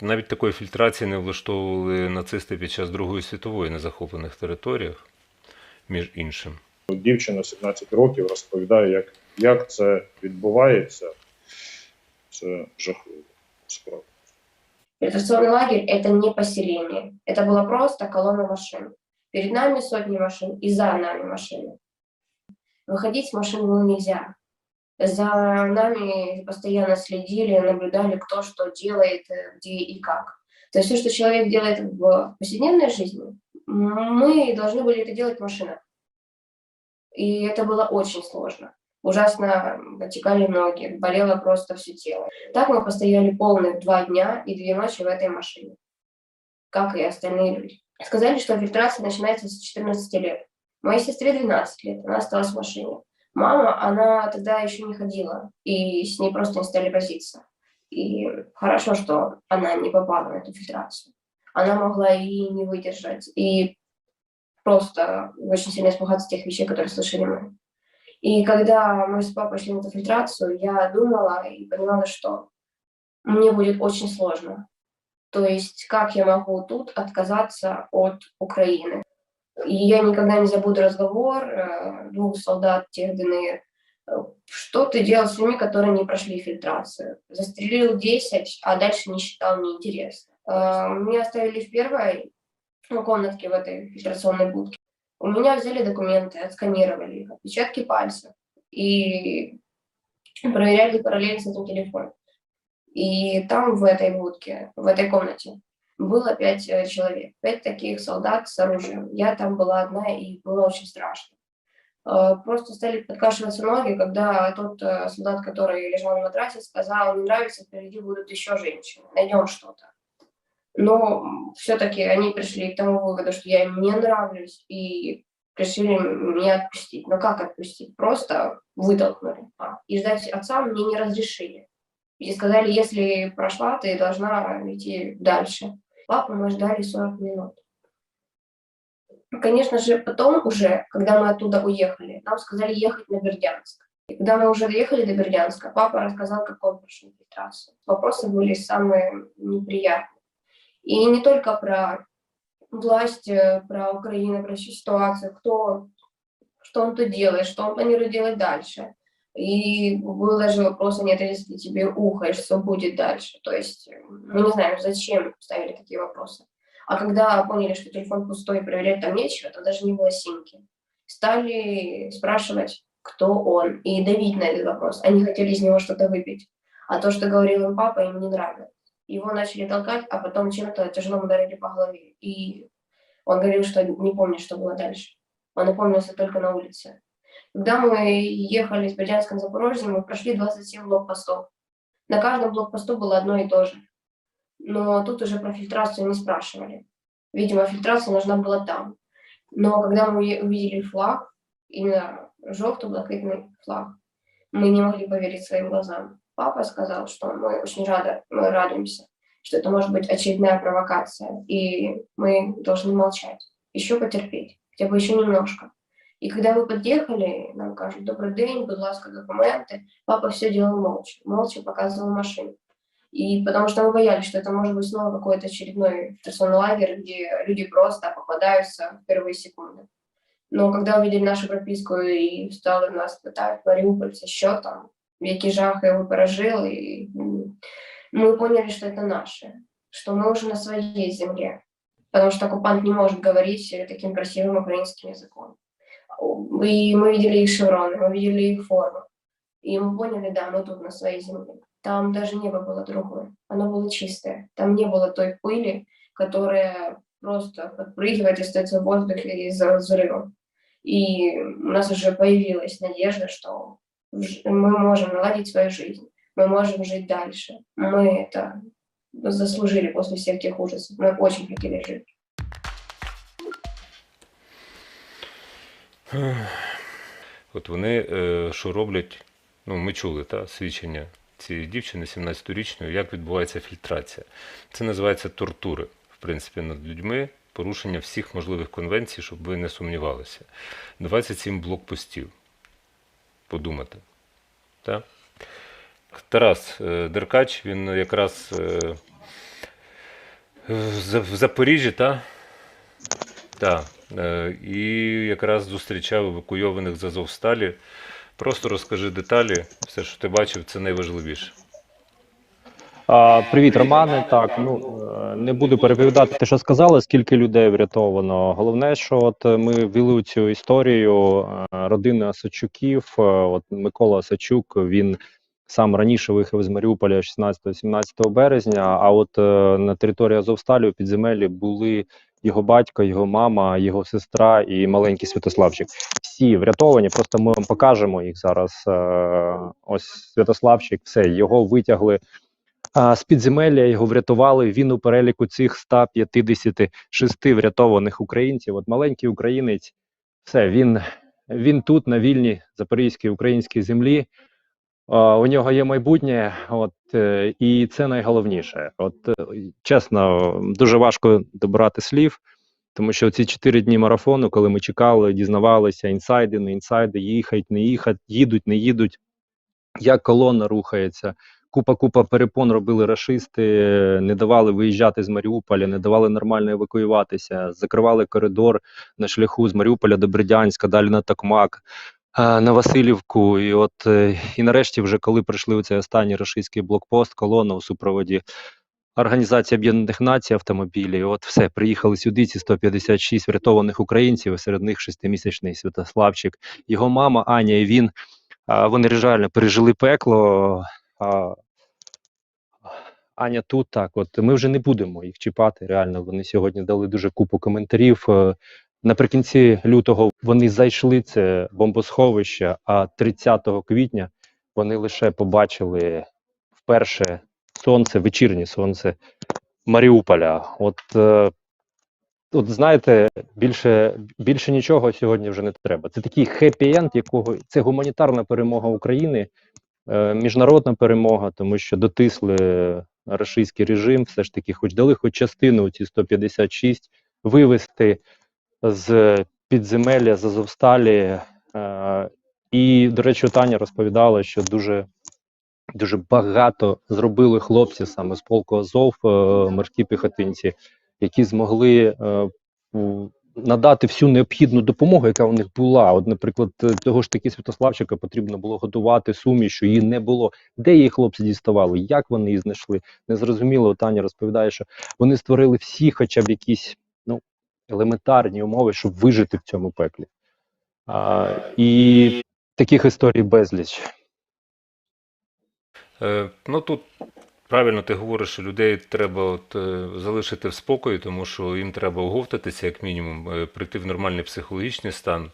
навіть такої фільтрації не влаштовували нацисти під час Другої світової на захоплених територіях, між іншим. Дівчина 17 років розповідає, як, як це відбувається. Це жахливо. Справді. Фильтрационный лагерь – это не поселение. Это была просто колонна машин. Перед нами сотни машин и за нами машины. Выходить с машин было нельзя. За нами постоянно следили, наблюдали, кто что делает, э, где и как. То есть все, что человек делает в повседневной жизни, мы должны были это делать в машинах. И это было очень сложно. Ужасно потекали ноги, болело просто все тело. Так мы постояли полных два дня и две ночи в этой машине, как и остальные люди. Сказали, что фильтрация начинается с 14 лет. Моей сестре 12 лет, она осталась в машине. Мама, она тогда еще не ходила, и с ней просто не стали возиться. И хорошо, что она не попала на эту фильтрацию. Она могла и не выдержать, и просто очень сильно испугаться тех вещей, которые слышали мы. И когда мы с папой шли на эту фильтрацию, я думала и понимала, что мне будет очень сложно. То есть, как я могу тут отказаться от Украины? И я никогда не забуду разговор э, двух солдат тех ДНР. Э, Что ты делал с людьми, которые не прошли фильтрацию? Застрелил 10, а дальше не считал неинтересно. Э, Меня оставили в первой комнатке в этой фильтрационной будке. У меня взяли документы, отсканировали их, отпечатки пальцев и проверяли параллельно с этим телефон. И там в этой будке, в этой комнате было пять э, человек, пять таких солдат с оружием. Я там была одна, и было очень страшно. Э, Просто стали подкашиваться ноги, когда тот э, солдат, который лежал на матрасе, сказал, не нравится, впереди будут еще женщины, найдем что-то. Но все-таки они пришли к тому выводу, что я им не нравлюсь, и решили меня отпустить. Но как отпустить? Просто вытолкнули. А, И ждать отца мне не разрешили. И сказали, если прошла, ты должна идти дальше. Папу мы ждали 40 минут. Конечно же, потом уже, когда мы оттуда уехали, нам сказали ехать на Бердянск. И когда мы уже доехали до Бердянска, папа рассказал, как он прошел фильтрацию. Вопросы были самые неприятные. И не только про власть, э, про Украину, про всю ситуацию, кто, что он тут делает, что он планирует делать дальше. И был даже вопрос, а нет, если тебе ухаешь, что будет дальше. То есть мы не знаем, зачем ставили такие вопросы. А когда поняли, что телефон пустой, проверять там нечего, то даже не было симки. Стали спрашивать, кто он, и давить на этот вопрос. Они хотели из него что-то выпить. А то, что говорил им папа, им не нравилось. Его начали толкать, а потом чем-то тяжело ударили по голове. И он говорил, что не помнит, что было дальше. Он опомнился только на улице. Когда мы ехали с Бердянска на Запорожье, мы прошли 27 блокпостов. На каждом блокпосту было одно и то же. Но тут уже про фильтрацию не спрашивали. Видимо, фильтрация нужна была там. Но когда мы увидели флаг, именно желто-блакитный флаг, мы не могли поверить своим глазам. Папа сказал, что мы очень рады, мы радуемся, что это может быть очередная провокация, и мы должны молчать, еще потерпеть, хотя бы еще немножко. И когда мы подъехали, нам кажут, добрый день, будь ласка, документы. Папа все делал молча, молча показывал машину. И потому что мы боялись, что это может быть снова какой-то очередной фильтрационный лагерь, где люди просто попадаются в первые секунды. Но когда увидели нашу прописку и стали нас питати Маріупольці, що там, які жахи його пережили, і м, мы поняли, что это наше, что мы уже на своей земле, потому что оккупант не может говорить э, таким красивым украинским языком. И мы видели их шевроны, мы видели их форму, и мы поняли, да, мы тут на своей земле. Там даже небо было другое, оно было чистое, там не было той пыли, которая просто подпрыгивает и остается в воздухе из-за взрыва. И у нас уже появилась надежда, что мы можем наладить свою жизнь, мы можем жить дальше. Мы это заслужили после всех тех ужасов. Мы очень хотели жить. От вони е, що роблять, ну ми чули та, свідчення цієї дівчини 17-річної, як відбувається фільтрація. Це називається тортури, в принципі, над людьми, порушення всіх можливих конвенцій, щоб ви не сумнівалися. 27 блокпостів. Подумати. Та? Тарас е, Деркач, він якраз е, В Запоріжжі, так? Так. Е, І якраз зустрічав евакуйованих з Азовсталі. Просто розкажи деталі, все, що ти бачив, це найважливіше. Привіт, Романе. Так, ну е, не буду переповідати те, що сказали, скільки людей врятовано. Головне, що от е, ми ввели цю історію родини Осадчуків. От Микола Осадчук, він сам раніше виїхав з Маріуполя 16-17 березня. А от на території Азовсталі у підземеллі були його батько, його мама, його сестра і маленький Святославчик. Всі врятовані. Просто ми вам покажемо їх зараз. Е, Ось Святославчик, все його витягли. З підземелля його врятували. Він у переліку цих 156 врятованих українців. От маленький українець, все він, він тут на вільній запорізькій українській землі. У нього є майбутнє, от е, і це найголовніше. От е, чесно, дуже важко добирати слів, тому що ці чотири дні марафону, коли ми чекали, дізнавалися інсайди, не інсайди, їхать, не їхать, їдуть, не їдуть, як колона рухається. Купа купа перепон робили рашисти, не давали виїжджати з Маріуполя, не давали нормально евакуюватися, закривали коридор на шляху з Маріуполя до Бердянська, далі на Токмак, на Васильівку. І от е, і нарешті, вже коли прийшли цей останній рашистський блокпост, колона у супроводі Організації Об'єднаних Націй автомобілі. От все, приїхали сюди. Ці 156 врятованих українців, серед них шестимісячний Святославчик, його мама Аня і він. Вони реально пережили пекло. Аня тут так. От ми вже не будемо їх чіпати. Реально, вони сьогодні дали дуже купу коментарів. Наприкінці лютого вони зайшли це бомбосховище, а 30 квітня вони лише побачили вперше сонце, вечірнє сонце Маріуполя. От, е, от знаєте, більше, більше нічого сьогодні вже не треба. Це такий хеппі-енд, якого це гуманітарна перемога України е, міжнародна перемога, тому що дотисли російський режим, все ж таки, хоч дали хоч частину ці 156 вивести з підземелля з Азовсталі. Е, і, до речі, Таня розповідала, що дуже дуже багато зробили хлопці саме з полку Азов, е, морські піхотинці, які змогли е, надати всю необхідну допомогу, яка у них була. От, наприклад, того ж таки Святославчика потрібно було готувати сумішу, її не було. Де її хлопці діставали? Як вони її знайшли? Незрозуміло. Таня розповідає, що вони створили всі, хоча б якісь елементарні умови, щоб вижити в цьому пеклі. А, і таких історій безліч. Е, ну тут правильно ти говориш, що людей треба от, е, залишити в спокої, тому що їм треба оговтатися, як мінімум, е, прийти в нормальний психологічний стан.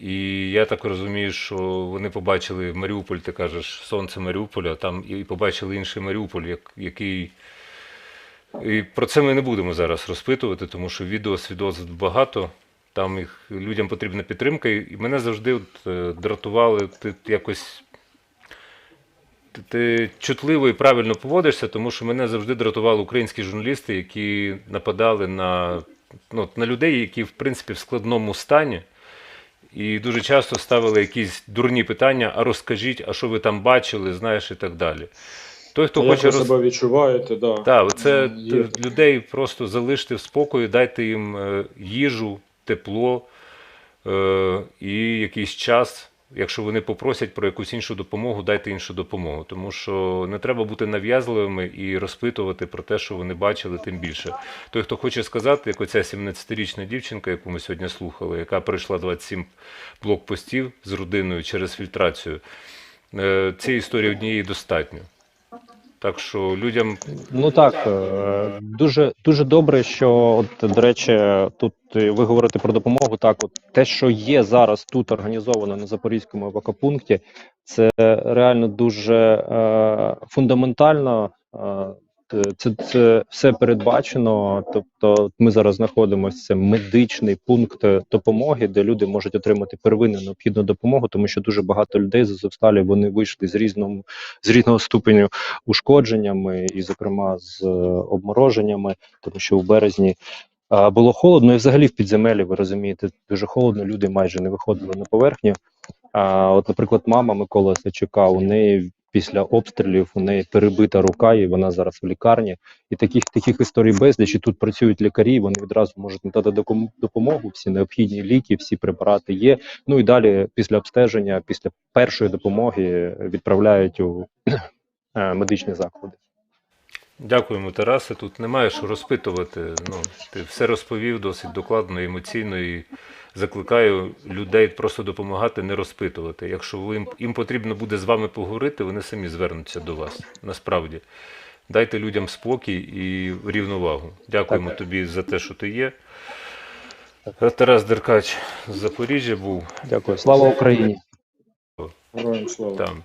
І я так розумію, що вони побачили Маріуполь, ти кажеш, сонце Маріуполя, там і побачили інший Маріуполь, як, який. І про це ми не будемо зараз розпитувати, тому що відео свідоцтв багато. Там їх людям потрібна підтримка, і мене завжди от, е, дратували ти якось ти, ти чутливо і правильно поводишся, тому що мене завжди дратували українські журналісти, які нападали на, ну, на людей, які в принципі в складному стані. І дуже часто ставили якісь дурні питання: а розкажіть, а що ви там бачили, знаєш, і так далі. Той, хто Як хоче ви роз... себе відчуваєте, да. Так, це Є. людей просто залиште в спокої, дайте їм е, їжу, тепло е, і якийсь час. Якщо вони попросять про якусь іншу допомогу, дайте іншу допомогу. Тому що не треба бути нав'язливими і розпитувати про те, що вони бачили, тим більше. Той, хто хоче сказати, як оця 17-річна дівчинка, яку ми сьогодні слухали, яка пройшла 27 блокпостів з родиною через фільтрацію, е, цієї історії однієї достатньо. Так що людям Ну так, е, дуже дуже добре, що от до речі, тут е, ви говорите про допомогу. Так, от те, що є зараз тут організовано на запорізькому евакопункті, це реально дуже е, фундаментально. Е, це, це все передбачено. Тобто, ми зараз знаходимося це медичний пункт е, допомоги, де люди можуть отримати первинну необхідну допомогу, тому що дуже багато людей з Азовсталі вони вийшли з різного з різного ступеню ушкодженнями, і, зокрема, з е, обмороженнями, тому що у березні е, було холодно, і взагалі в підземелі, ви розумієте, дуже холодно, люди майже не виходили на поверхню. А от, наприклад, мама Микола Сачука, у неї після обстрілів у неї перебита рука, і вона зараз в лікарні. І таких таких історій безліч. І тут працюють лікарі. Вони відразу можуть надати допомогу. Всі необхідні ліки, всі препарати є. Ну і далі, після обстеження, після першої допомоги, відправляють у е, медичні заклади. Дякуємо, Тарасе. Тут немає що розпитувати. Ну, ти все розповів досить докладно, емоційно і закликаю людей просто допомагати, не розпитувати. Якщо ви- їм, їм потрібно буде з вами поговорити, вони самі звернуться до вас. Насправді. Дайте людям спокій і рівновагу. Дякуємо Так. тобі за те, що ти є. Тарас Деркач з Запоріжжя був Дякую. Слава Україні! Героям слава. там.